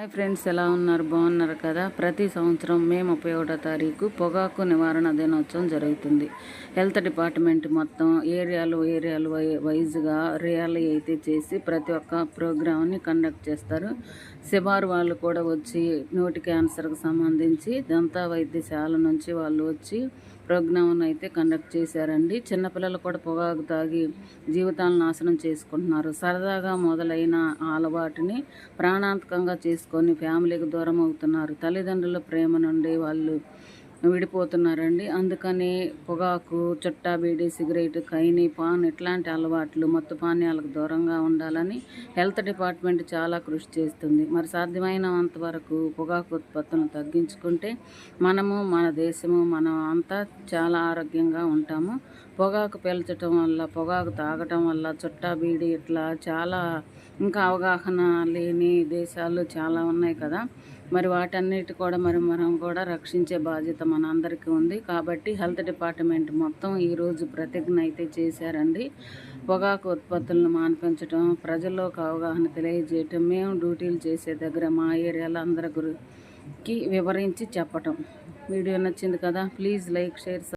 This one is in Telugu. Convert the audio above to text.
హాయ్ ఫ్రెండ్స్ ఎలా ఉన్నారు? బాగున్నారు కదా? ప్రతి సంవత్సరం మే ముప్పై ఒకటో తారీఖు పొగాకు నివారణ దినోత్సవం జరుగుతుంది. హెల్త్ డిపార్ట్మెంట్ మొత్తం ఏరియాలు ఏరియాలు వై వైజ్గా ర్యాలీ అయితే చేసి ప్రతి ఒక్క ప్రోగ్రామ్ని కండక్ట్ చేస్తారు. శిబారు వాళ్ళు కూడా వచ్చి నోటి క్యాన్సర్కి సంబంధించి దంతా వైద్యశాల నుంచి వాళ్ళు వచ్చి ప్రోగ్రామ్ను అయితే కండక్ట్ చేశారండి. చిన్నపిల్లలు కూడా పొగాకు తాగి జీవితాలను నాశనం చేసుకుంటున్నారు. సరదాగా మొదలైన అలవాటుని ప్రాణాంతకంగా చేసుకొని ఫ్యామిలీకి దూరం అవుతున్నారు తల్లిదండ్రుల ప్రేమ నుండి వాళ్ళు విడిపోతున్నారండి. అందుకని పొగాకు చుట్టా బీడి సిగరెట్ కైని పాన్ ఇట్లాంటి అలవాట్లు మత్తు పానీయాలకు దూరంగా ఉండాలని హెల్త్ డిపార్ట్మెంట్ చాలా కృషి చేస్తుంది. మరి సాధ్యమైనంత వరకు పొగాకు ఉత్పత్తులను తగ్గించుకుంటే మనము మన దేశము మనం అంతా చాలా ఆరోగ్యంగా ఉంటాము. పొగాకు పీల్చటం వల్ల పొగాకు తాగటం వల్ల చుట్టా బీడి ఇట్లా చాలా ఇంకా అవగాహన లేని దేశాలు చాలా ఉన్నాయి కదా. మరి వాటన్నిటి కూడా మరి మనం కూడా రక్షించే బాధ్యత మనందరికీ ఉంది. కాబట్టి హెల్త్ డిపార్ట్మెంట్ మొత్తం ఈరోజు ప్రతిజ్ఞ అయితే చేశారండి. పొగాకు ఉత్పత్తులను మాన్పించడం ప్రజల్లోకి అవగాహన తెలియజేయటం మేము డ్యూటీలు చేసే దగ్గర మా ఏరియాలో అందరి గురికి వివరించి చెప్పటం. వీడియో నచ్చింది కదా ప్లీజ్ లైక్ షేర్